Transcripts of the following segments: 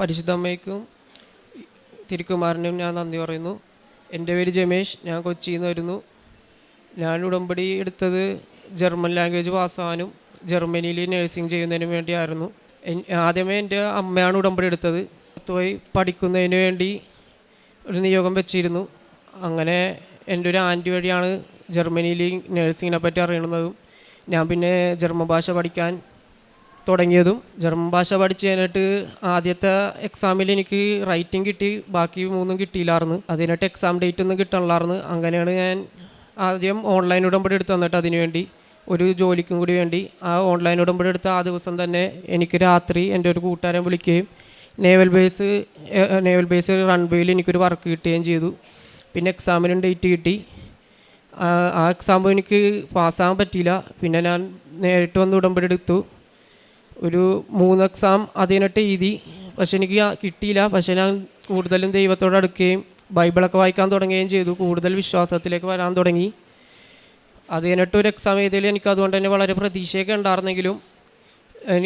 പരിശുദ്ധ തിരുക്കുമാറിനും ഞാൻ നന്ദി പറയുന്നു. എന്റെ പേര് ജമേഷ് ഞാൻ കൊച്ചിയിൽ നിന്ന് വരുന്നു. ഞാൻ ഉടമ്പടി എടുത്തത് ജർമ്മൻ ലാംഗ്വേജ് പാസ്സാവാനും ജർമ്മനിയിൽ നഴ്സിംഗ് ചെയ്യുന്നതിനും വേണ്ടിയായിരുന്നു. ആദ്യമേ എന്റെ അമ്മയാണ് ഉടമ്പടി എടുത്തത്. പോയി പഠിക്കുന്നതിന് വേണ്ടി ഒരു നിയോഗം വെച്ചിരുന്നു. അങ്ങനെ എന്റെ ഒരു ആന്റി വഴിയാണ് ജർമ്മനിയിൽ നഴ്സിങ്ങിനെ പറ്റി അറിയണതും. ഞാൻ പിന്നെ ജർമ്മൻ ഭാഷ പഠിക്കാൻ തുടങ്ങിയതും ജർമ്മൻ ഭാഷ പഠിച്ചു കഴിഞ്ഞിട്ട് ആദ്യത്തെ എക്സാമിൽ എനിക്ക് റൈറ്റിംഗ് കിട്ടി ബാക്കി മൂന്നും കിട്ടിയില്ലായിരുന്നു. അതിനായിട്ട് എക്സാം ഡേറ്റ് ഒന്നും കിട്ടണില്ലായിരുന്നു അങ്ങനെയാണ് ഞാൻ ആദ്യം ഓൺലൈൻ ഉടമ്പടി എടുത്ത് തന്നിട്ട് അതിനുവേണ്ടി ഒരു ജോലിക്കും കൂടി വേണ്ടി ആ ഓൺലൈൻ ഉടമ്പടി എടുത്ത ആ ദിവസം തന്നെ എനിക്ക് രാത്രി എന്റെ ഒരു കൂട്ടുകാരൻ വിളിക്കുകയും നേവൽ ബേസ് നേവൽ ബേസ് റൺവേയിൽ എനിക്കൊരു വർക്ക് കിട്ടുകയും ചെയ്തു. പിന്നെ എക്സാമിനും ഡേറ്റ് കിട്ടി. ആ എക്സാം എനിക്ക് പാസ്സാകാൻ പറ്റിയില്ല. പിന്നെ ഞാൻ നേരിട്ട് വന്ന് ഉടമ്പടി എടുത്തു. ഒരു മൂന്ന് എക്സാം അതിനിട്ട് എഴുതി. പക്ഷെ എനിക്ക് കിട്ടിയില്ല. പക്ഷെ ഞാൻ കൂടുതലും ദൈവത്തോട് അടുക്കുകയും ബൈബിളൊക്കെ വായിക്കാൻ തുടങ്ങുകയും ചെയ്തു. കൂടുതൽ വിശ്വാസത്തിലേക്ക് വരാൻ തുടങ്ങി. അത് കഴിഞ്ഞിട്ട് ഒരു എക്സാം എഴുതിയതിൽ എനിക്ക് അതുകൊണ്ട് തന്നെ വളരെ പ്രതീക്ഷയൊക്കെ ഉണ്ടായിരുന്നെങ്കിലും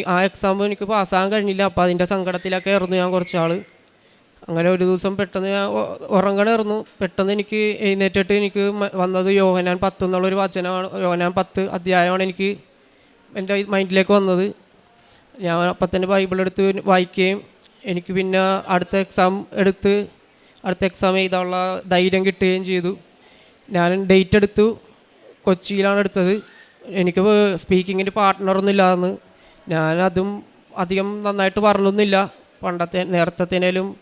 ആ എക്സാം എനിക്ക് പാസ്സാകാൻ കഴിഞ്ഞില്ല. അപ്പോൾ അതിന്റെ സങ്കടത്തിലൊക്കെ ആയിരുന്നു ഞാൻ കുറച്ചാൾ അങ്ങനെ ഒരു ദിവസം പെട്ടെന്ന് ഞാൻ ഉറങ്ങണമായിരുന്നു പെട്ടെന്ന് എനിക്ക് എഴുന്നേറ്റിട്ട് എനിക്ക് വന്നത് യോഹനാൻ പത്ത് എന്നുള്ളൊരു വചനമാണ്. യോഹനാൻ പത്ത് അധ്യായമാണ് എനിക്ക് എന്റെ മൈൻഡിലേക്ക് വന്നത്. ഞാൻ അപ്പം തന്നെ ബൈബിൾ എടുത്ത് വായിക്കുകയും എനിക്ക് പിന്നെ അടുത്ത എക്സാം എടുത്ത് അടുത്ത എക്സാം എഴുതാനുള്ള ധൈര്യം കിട്ടുകയും ചെയ്തു. ഞാൻ ഡേറ്റ് എടുത്തു. കൊച്ചിയിലാണ് എടുത്തത്. എനിക്ക് സ്പീക്കിങ്ങിന്റെ പാർട്ട്ണറൊന്നും ഇല്ലാന്ന്. അതും അധികം നന്നായിട്ട് പറഞ്ഞൊന്നുമില്ല. പണ്ടത്തെ നേരത്തേനേലും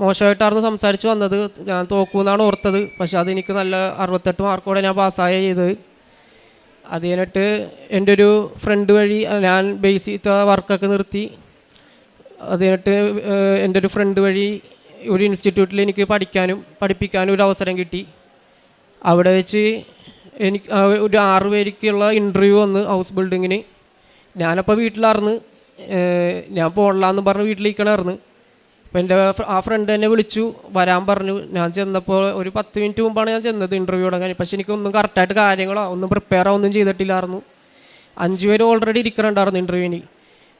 മോശമായിട്ടായിരുന്നു സംസാരിച്ച് വന്നത്. ഞാൻ തോക്കുമെന്നാണ് ഓർത്തത്. പക്ഷേ അതെനിക്ക് നല്ല അറുപത്തെട്ട് മാർക്കോടെ ഞാൻ പാസ്സായ ചെയ്തത്. അത് കഴിഞ്ഞിട്ട് എന്റെ ഒരു ഫ്രണ്ട് വഴി ഞാൻ ഞാൻ ബേസിക് വർക്കൊക്കെ നിർത്തി. അത് കഴിഞ്ഞിട്ട് എന്റെ ഒരു ഫ്രണ്ട് വഴി ഒരു ഇൻസ്റ്റിറ്റ്യൂട്ടിൽ എനിക്ക് പഠിക്കാനും പഠിപ്പിക്കാനും ഒരു അവസരം കിട്ടി. അവിടെ വെച്ച് എനിക്ക് ഒരു ആറു പേർക്കുള്ള ഇന്റർവ്യൂ വന്ന് ഹൗസ് ബിൽഡിങ്ങിന് ഞാനപ്പോൾ വീട്ടിലായിരുന്നു ഞാൻ പോകണില്ലാന്ന് പറഞ്ഞ് വീട്ടിലിരിക്കണമായിരുന്നു അപ്പോൾ എന്റെ ആ ഫ്രണ്ട് എന്നെ വിളിച്ചു വരാൻ പറഞ്ഞു. ഞാൻ ചെന്നപ്പോൾ ഒരു പത്ത് മിനിറ്റ് മുമ്പാണ് ഞാൻ ചെന്നത് ഇന്റർവ്യൂ തുടങ്ങാൻ പക്ഷേ എനിക്കൊന്നും കറക്റ്റായിട്ട് കാര്യങ്ങളോ ഒന്നും പ്രിപ്പയറോ ഒന്നും ചെയ്തിട്ടില്ലായിരുന്നു. അഞ്ച് പേര് ഓൾറെഡി ഇരിക്കണുണ്ടായിരുന്നു ഇന്റർവ്യൂവിന്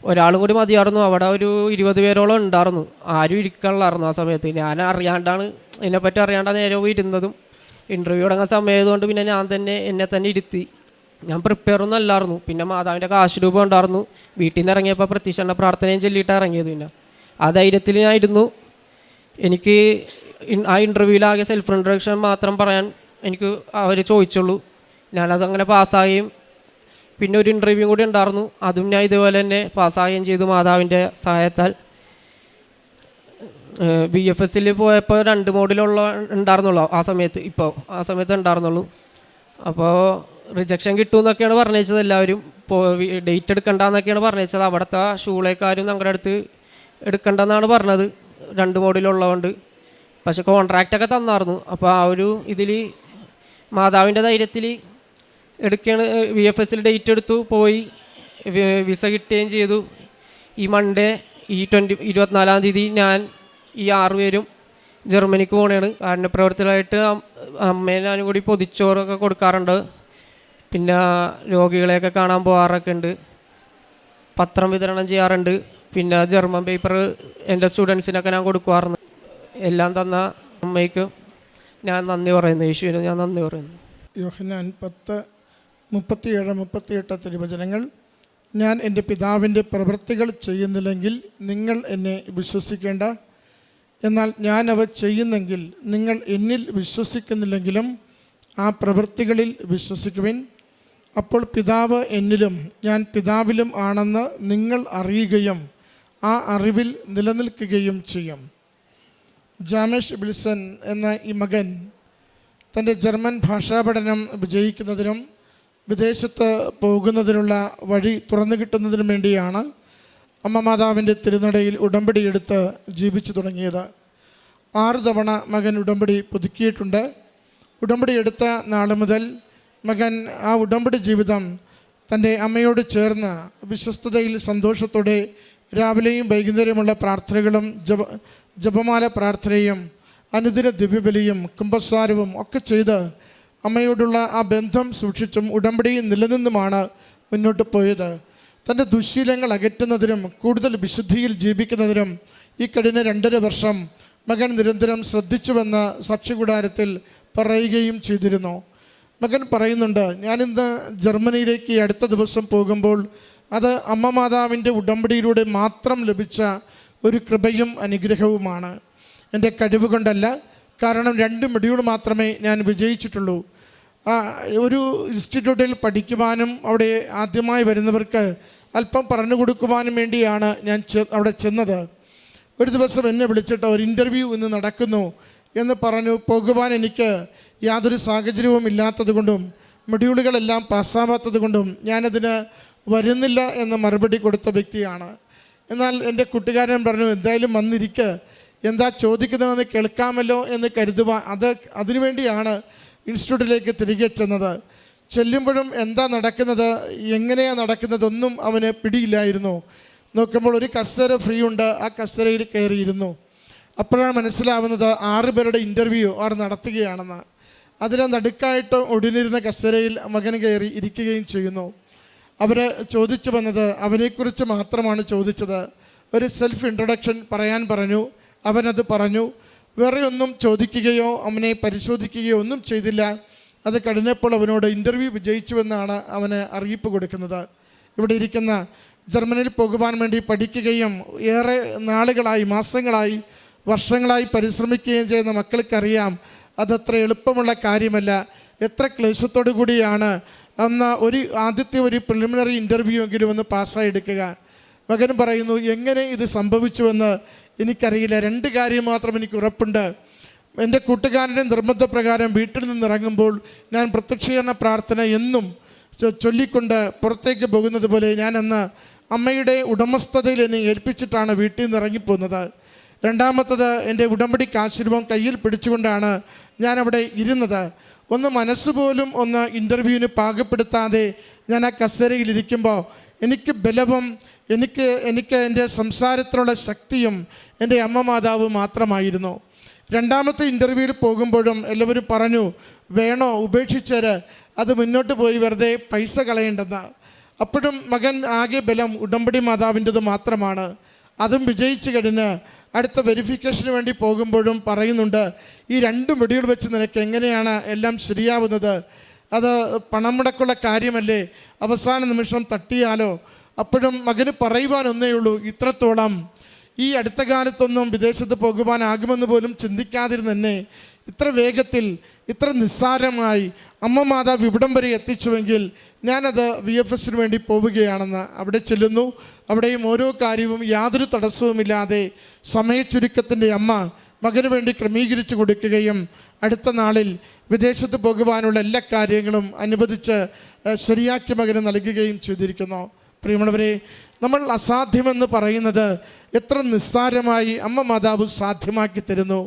ഒരാളും കൂടി മതിയായിരുന്നു. അവിടെ ഒരു ഇരുപത് പേരോളം ഉണ്ടായിരുന്നു. ആരും ഇരിക്കാനുള്ളായിരുന്നു ആ സമയത്ത്. ഞാൻ അറിയാണ്ടാണ് ഇതിനെപ്പറ്റി അറിയാണ്ടാണ് നേരെ പോയി ഇരുന്നതും. ഇന്റർവ്യൂ തുടങ്ങാൻ സമയമായതുകൊണ്ട് പിന്നെ ഞാൻ തന്നെ എന്നെ തന്നെ ഇരുത്തി. ഞാൻ പ്രിപ്പയർ ഒന്നും അല്ലായിരുന്നു. പിന്നെ മാതാവിന്റെ കാശ് രൂപം ഉണ്ടായിരുന്നു. വീട്ടിൽ നിന്ന് ഇറങ്ങിയപ്പോൾ പ്രത്യക്ഷ പ്രാർത്ഥനയും ചൊല്ലിയിട്ടാണ് ഇറങ്ങിയത് പിന്നെ. ആ ധൈര്യത്തിലായിരുന്നു എനിക്ക് ആ ഇന്റർവ്യൂവിലാകെ സെൽഫ് ഇൻട്രഡക്ഷൻ മാത്രം പറയാൻ എനിക്ക് അവർ ചോദിച്ചുള്ളൂ. ഞാനത് അങ്ങനെ പാസ്സാകുകയും പിന്നെ ഒരു ഇന്റർവ്യൂ കൂടി ഉണ്ടായിരുന്നു. അതും ഞാൻ ഇതുപോലെ തന്നെ പാസ്സാകുകയും ചെയ്തു മാതാവിന്റെ സഹായത്താൽ. ബി എഫ് എസ്സിൽ പോയപ്പോൾ രണ്ട് മോഡിലുള്ള ഉണ്ടായിരുന്നുള്ളൂ. ആ സമയത്ത് ഇപ്പോൾ ആ സമയത്ത് ഉണ്ടായിരുന്നുള്ളൂ. അപ്പോൾ റിജക്ഷൻ കിട്ടുമെന്നൊക്കെയാണ് പറഞ്ഞത് എല്ലാവരും. ഡേറ്റ് എടുക്കണ്ടെന്നൊക്കെയാണ് പറഞ്ഞത് അവിടുത്തെ ഷൂളേക്കാരും ഞങ്ങളുടെ അടുത്ത് എടുക്കണ്ടെന്നാണ് പറഞ്ഞത്. രണ്ട് മോഡിലുള്ളതുകൊണ്ട്. പക്ഷെ കോൺട്രാക്റ്റൊക്കെ തന്നായിരുന്നു. അപ്പോൾ ആ ഒരു ഇതിൽ മാതാവിന്റെ ധൈര്യത്തിൽ എടുക്കുകയാണ് വി എഫ് എസിൽ ഡേറ്റ് എടുത്തു പോയി വിസ കിട്ടുകയും ചെയ്തു. ഈ മൺഡേ ഈ ട്വന്റി ഇരുപത്തിനാലാം തീയതി ഞാൻ ഈ ആറുപേരും ജർമ്മനിക്ക് ജർമ്മനിക്ക് പോകണതാണ് കാരുണ്യപ്രവർത്തനമായിട്ട് അമ്മയെ ഞാനും കൂടി പൊതിച്ചോറൊക്കെ കൊടുക്കാറുണ്ട്. പിന്നെ രോഗികളെയൊക്കെ കാണാൻ പോകാറൊക്കെ ഉണ്ട്. പത്രം വിതരണം ചെയ്യാറുണ്ട്. പിന്നെ ജർമ്മൻ പേപ്പർ എന്റെ സ്റ്റുഡൻസിനൊക്കെ ഞാൻ കൊടുക്കുമായിരുന്നു എല്ലാം തന്ന അമ്മയ്ക്ക് ഞാൻ നന്ദി പറയുന്നു യേശുവിന് ഞാൻ നന്ദി പറയുന്നു. യോഹനാൻ പത്ത് മുപ്പത്തിയേഴ് മുപ്പത്തിയെട്ട് തിരുവചനങ്ങൾ ഞാൻ എന്റെ പിതാവിന്റെ പ്രവൃത്തികൾ ചെയ്യുന്നില്ലെങ്കിൽ നിങ്ങൾ എന്നെ വിശ്വസിക്കേണ്ട. എന്നാൽ ഞാൻ അവ ചെയ്യുന്നെങ്കിൽ നിങ്ങൾ എന്നിൽ വിശ്വസിക്കുന്നില്ലെങ്കിലും ആ പ്രവൃത്തികളിൽ വിശ്വസിക്കുവിൻ. അപ്പോൾ പിതാവ് എന്നിലും ഞാൻ പിതാവിലും ആണെന്ന് നിങ്ങൾ അറിയുകയും ആ അറിവിൽ നിലനിൽക്കുകയും ചെയ്യും. ജാമേഷ് ബിൽസൺ എന്ന ഈ മകൻ തന്റെ ജർമ്മൻ ഭാഷാ പഠനം വിജയിക്കുന്നതിനും വിദേശത്ത് പോകുന്നതിനുള്ള വഴി തുറന്നു കിട്ടുന്നതിനും വേണ്ടിയാണ് അമ്മ മാതാവിന്റെ തിരുനടയിൽ ഉടമ്പടിയെടുത്ത് ജീവിച്ചു തുടങ്ങിയത്. ആറ് തവണ മകൻ ഉടമ്പടി പുതുക്കിയിട്ടുണ്ട്. ഉടമ്പടി എടുത്ത നാൾ മുതൽ മകൻ ആ ഉടമ്പടി ജീവിതം തന്റെ അമ്മയോട് ചേർന്ന് വിശ്വസ്തതയിൽ സന്തോഷത്തോടെ രാവിലെയും വൈകുന്നേരമുള്ള പ്രാർത്ഥനകളും ജപ ജപമാല പ്രാർത്ഥനയും അനുദിന ദിവ്യബലിയും കുംഭസാരവും ഒക്കെ ചെയ്ത് അമ്മയോടുള്ള ആ ബന്ധം സൂക്ഷിച്ചും ഉടമ്പടിയും നിലനിന്നുമാണ് മുന്നോട്ട് പോയത്. തന്റെ ദുശീലങ്ങൾ അകറ്റുന്നതിനും കൂടുതൽ വിശുദ്ധിയിൽ ജീവിക്കുന്നതിനും ഈ കഴിഞ്ഞ രണ്ടര വർഷം മകൻ നിരന്തരം ശ്രദ്ധിച്ചുവെന്ന് സാക്ഷികൂടാരത്തിൽ പറയുകയും ചെയ്തിരുന്നു. മകൻ പറയുന്നുണ്ട് ഞാനിന്ന് ജർമ്മനിയിലേക്ക് അടുത്ത ദിവസം പോകുമ്പോൾ അത് അമ്മ മാതാവിന്റെ ഉടമ്പടിയിലൂടെ മാത്രം ലഭിച്ച ഒരു കൃപയും അനുഗ്രഹവുമാണ്. എന്റെ കഴിവ് കൊണ്ടല്ല കാരണം രണ്ട് മൊഡ്യൂൾ മാത്രമേ ഞാൻ വിജയിച്ചിട്ടുള്ളൂ. ഒരു ഇൻസ്റ്റിറ്റ്യൂട്ടിൽ പഠിക്കുവാനും അവിടെ ആദ്യമായി വരുന്നവർക്ക് അല്പം പറഞ്ഞു കൊടുക്കുവാനും വേണ്ടിയാണ് ഞാൻ അവിടെ ചെന്നത്. ഒരു ദിവസം എന്നെ വിളിച്ചിട്ട് ഒരു ഇന്റർവ്യൂ ഇന്ന് നടക്കുന്നു എന്ന് പറഞ്ഞു പോകുവാൻ എനിക്ക് യാതൊരു സാഹചര്യവും ഇല്ലാത്തത് കൊണ്ടും മൊഡ്യൂളുകളെല്ലാം പാസ്സാവാത്തത് കൊണ്ടും ഞാനതിന് വരുന്നില്ല എന്ന് മറുപടി കൊടുത്ത വ്യക്തിയാണ്. എന്നാൽ എന്റെ കൂട്ടുകാരൻ പറഞ്ഞു എന്തായാലും വന്നിരിക്ക. എന്താ ചോദിക്കുന്നതെന്ന് കേൾക്കാമല്ലോ എന്ന് കരുതുവാൻ അത് അതിനുവേണ്ടിയാണ് ഇൻസ്റ്റിറ്റ്യൂട്ടിലേക്ക് തിരികെ ചെന്നത്. ചെല്ലുമ്പോഴും എന്താ നടക്കുന്നത് എങ്ങനെയാണ് നടക്കുന്നതൊന്നും അവന് പിടിയില്ലായിരുന്നു. നോക്കുമ്പോൾ ഒരു കസേര ഫ്രീ ഉണ്ട് ആ കസേരയിൽ കയറിയിരുന്നു. അപ്പോഴാണ് മനസ്സിലാവുന്നത് ആറ് പേരുടെ ഇന്റർവ്യൂ അവർ നടത്തുകയാണെന്ന്. അതിലെ നടുക്കായിട്ട് ഒടിഞ്ഞിരുന്ന കസേരയിൽ മകൻ കയറി ഇരിക്കുകയും ചെയ്യുന്നു. അവർ ചോദിച്ചു വന്നത് അവനെക്കുറിച്ച് മാത്രമാണ് ചോദിച്ചത്. ഒരു സെൽഫ് ഇൻട്രൊഡക്ഷൻ പറയാൻ പറഞ്ഞു. അവനത് പറഞ്ഞു. വേറെ ഒന്നും ചോദിക്കുകയോ അവനെ പരിശോധിക്കുകയോ ഒന്നും ചെയ്തില്ല. അത് കഴിഞ്ഞപ്പോൾ അവനോട് ഇന്റർവ്യൂ വിജയിച്ചുവെന്നാണ് അവന് അറിയിപ്പ് കൊടുക്കുന്നത്. ഇവിടെ ഇരിക്കുന്ന ജർമ്മനിയിൽ പോകുവാൻ വേണ്ടി പഠിക്കുകയും ഏറെ നാളുകളായി മാസങ്ങളായി വർഷങ്ങളായി പരിശ്രമിക്കുകയും ചെയ്യുന്ന മക്കൾക്കറിയാം. അതത്ര എളുപ്പമുള്ള കാര്യമല്ല. എത്ര ക്ലേശത്തോടു കൂടിയാണ് അന്ന് ഒരു ആദ്യത്തെ ഒരു പ്രിലിമിനറി ഇന്റർവ്യൂ എങ്കിലും ഒന്ന് പാസ്സായി എടുക്കുക. മകൻ പറയുന്നു എങ്ങനെ ഇത് സംഭവിച്ചുവെന്ന് എനിക്കറിയില്ല. രണ്ട് കാര്യം മാത്രം എനിക്ക് ഉറപ്പുണ്ട്. എന്റെ കൂട്ടുകാരന്റെ നിർബന്ധപ്രകാരം വീട്ടിൽ നിന്ന് ഇറങ്ങുമ്പോൾ ഞാൻ പ്രത്യക്ഷീകരണ പ്രാർത്ഥന എന്നും ചൊല്ലിക്കൊണ്ട് പുറത്തേക്ക് പോകുന്നത് പോലെ ഞാനന്ന് അമ്മയുടെ ഉടമസ്ഥതയിൽ എന്നെ ഏൽപ്പിച്ചിട്ടാണ് വീട്ടിൽ നിന്ന് ഇറങ്ങിപ്പോകുന്നത് രണ്ടാമത്തത് എന്റെ ഉടമ്പടി കാശുരൂപം കയ്യിൽ പിടിച്ചുകൊണ്ടാണ് ഞാനവിടെ ഇരുന്നത്. ഒന്ന് മനസ്സ് പോലും ഒന്ന് ഇന്റർവ്യൂവിന് പാകപ്പെടുത്താതെ ഞാൻ ആ കസേരയിലിരിക്കുമ്പോൾ എനിക്ക് ബലവും എനിക്ക് എനിക്ക് എന്റെ സംസാരത്തിനുള്ള ശക്തിയും എന്റെ അമ്മ മാതാവ് മാത്രമായിരുന്നു. രണ്ടാമത്തെ ഇന്റർവ്യൂവിൽ പോകുമ്പോഴും എല്ലാവരും പറഞ്ഞു വേണോ ഉപേക്ഷിച്ചേര്? അത് മുന്നോട്ട് പോയി വെറുതെ പൈസ കളയേണ്ടെന്ന്. അപ്പോഴും മകൻ ആകെ ബലം ഉടമ്പടി മാതാവിന്റെത് മാത്രമാണ്. അതും വിജയിച്ചു കഴിഞ്ഞ് അടുത്ത വെരിഫിക്കേഷന് വേണ്ടി പോകുമ്പോഴും പറയുന്നുണ്ട് ഈ രണ്ട് വെടികൾ വെച്ച് നിനക്ക് എങ്ങനെയാണ് എല്ലാം ശരിയാവുന്നത്? അത് പണം മുടക്കുള്ള കാര്യമല്ലേ? അവസാന നിമിഷം തട്ടിയാലോ? അപ്പോഴും മകന് പറയുവാനൊന്നേ ഉള്ളൂ ഇത്രത്തോളം. ഈ അടുത്ത കാലത്തൊന്നും വിദേശത്ത് പോകുവാനാകുമെന്ന് പോലും ചിന്തിക്കാതിരുന്നെന്നെ. ഇത്ര വേഗത്തിൽ ഇത്ര നിസ്സാരമായി അമ്മ മാതാവ് ഇവിടം വരെ എത്തിച്ചുവെങ്കിൽ ഞാനത് വി എഫ് എസിന് വേണ്ടി പോവുകയാണെന്ന് അവിടെ ചെല്ലുന്നു. അവിടെയും ഓരോ കാര്യവും യാതൊരു തടസ്സവുമില്ലാതെ സമയച്ചുരുക്കത്തിന്റെ അമ്മ മകന് വേണ്ടി ക്രമീകരിച്ചു കൊടുക്കുകയും അടുത്ത നാളിൽ വിദേശത്ത് പോകുവാനുള്ള എല്ലാ കാര്യങ്ങളും അനുവദിച്ച് ശരിയാക്കി മകന് നൽകുകയും ചെയ്തിരിക്കുന്നു. പ്രിയമുള്ളവരെ നമ്മൾ അസാധ്യമെന്ന് പറയുന്നത് എത്ര നിസ്സാരമായി അമ്മ മാതാവ് സാധ്യമാക്കി തരുന്നു.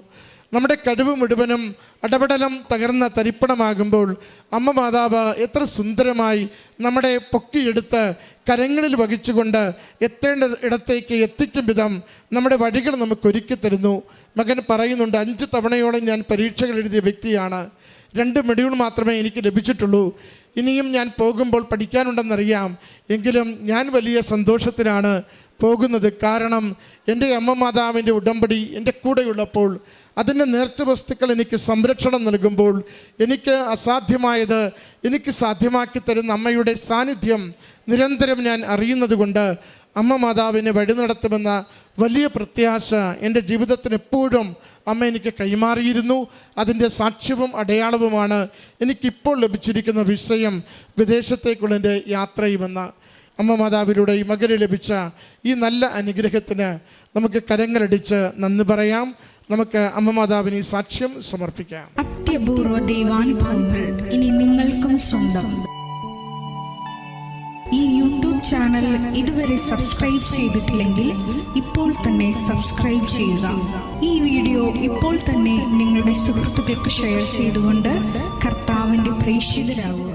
നമ്മുടെ കഴിവ് മുഴുവനും അടപടലം തകർന്ന തരിപ്പണമാകുമ്പോൾ അമ്മ മാതാവ് എത്ര സുന്ദരമായി നമ്മുടെ പൊക്കിയെടുത്ത് കരങ്ങളിൽ വഹിച്ചുകൊണ്ട് എത്തേണ്ട ഇടത്തേക്ക് എത്തിക്കും വിധം നമ്മുടെ വഴികൾ നമുക്കൊരുക്കി തരുന്നു. മകൻ പറയുന്നുണ്ട് അഞ്ച് തവണയോളം ഞാൻ പരീക്ഷകൾ എഴുതിയ വ്യക്തിയാണ്. രണ്ട് മെഡ്യൂൾ മാത്രമേ എനിക്ക് ലഭിച്ചിട്ടുള്ളൂ. ഇനിയും ഞാൻ പോകുമ്പോൾ പഠിക്കാനുണ്ടെന്നറിയാം. എങ്കിലും ഞാൻ വലിയ സന്തോഷത്തിലാണ്. പോകുന്നത് കാരണം എന്റെ അമ്മ മാതാവിന്റെ ഉടമ്പടി എന്റെ കൂടെയുള്ളപ്പോൾ അതിന്റെ നേർച്ച വസ്തുക്കൾ എനിക്ക് സംരക്ഷണം നൽകുമ്പോൾ എനിക്ക് അസാധ്യമായത് എനിക്ക് സാധ്യമാക്കി തരുന്ന അമ്മയുടെ സാന്നിധ്യം നിരന്തരം ഞാൻ അറിയുന്നത് കൊണ്ട് അമ്മ മാതാവിനെ വഴി നടത്തുമെന്ന വലിയ പ്രത്യാശ എന്റെ ജീവിതത്തിന് എപ്പോഴും അമ്മ എനിക്ക് കൈമാറിയിരുന്നു. അതിന്റെ സാക്ഷ്യവും അടയാളവുമാണ് എനിക്കിപ്പോൾ ലഭിച്ചിരിക്കുന്ന വിഷയം വിദേശത്തേക്കുള്ള എന്റെ യാത്രയുമെന്ന് അമ്മ മാതാവിലൂടെ ഈ മകന് ലഭിച്ച ഈ നല്ല അനുഗ്രഹത്തിന് നമുക്ക് കരങ്ങളടിച്ച് നന്ദി പറയാം. നമുക്ക് അമ്മ മാതാവിന് സാക്ഷ്യം സമർപ്പിക്കാം. അത്യപൂർവ ദൈവാനുഭവങ്ങൾ ഇനി നിങ്ങൾക്കും സ്വന്തം. ഈ യൂട്യൂബ് ചാനൽ ഇതുവരെ സബ്സ്ക്രൈബ് ചെയ്തിട്ടില്ലെങ്കിൽ ഇപ്പോൾ തന്നെ സബ്സ്ക്രൈബ് ചെയ്യുക. ഈ വീഡിയോ ഇപ്പോൾ തന്നെ നിങ്ങളുടെ സുഹൃത്തുക്കൾക്ക് ഷെയർ ചെയ്തുകൊണ്ട് കർത്താവിന്റെ പ്രേക്ഷിതരാകുക.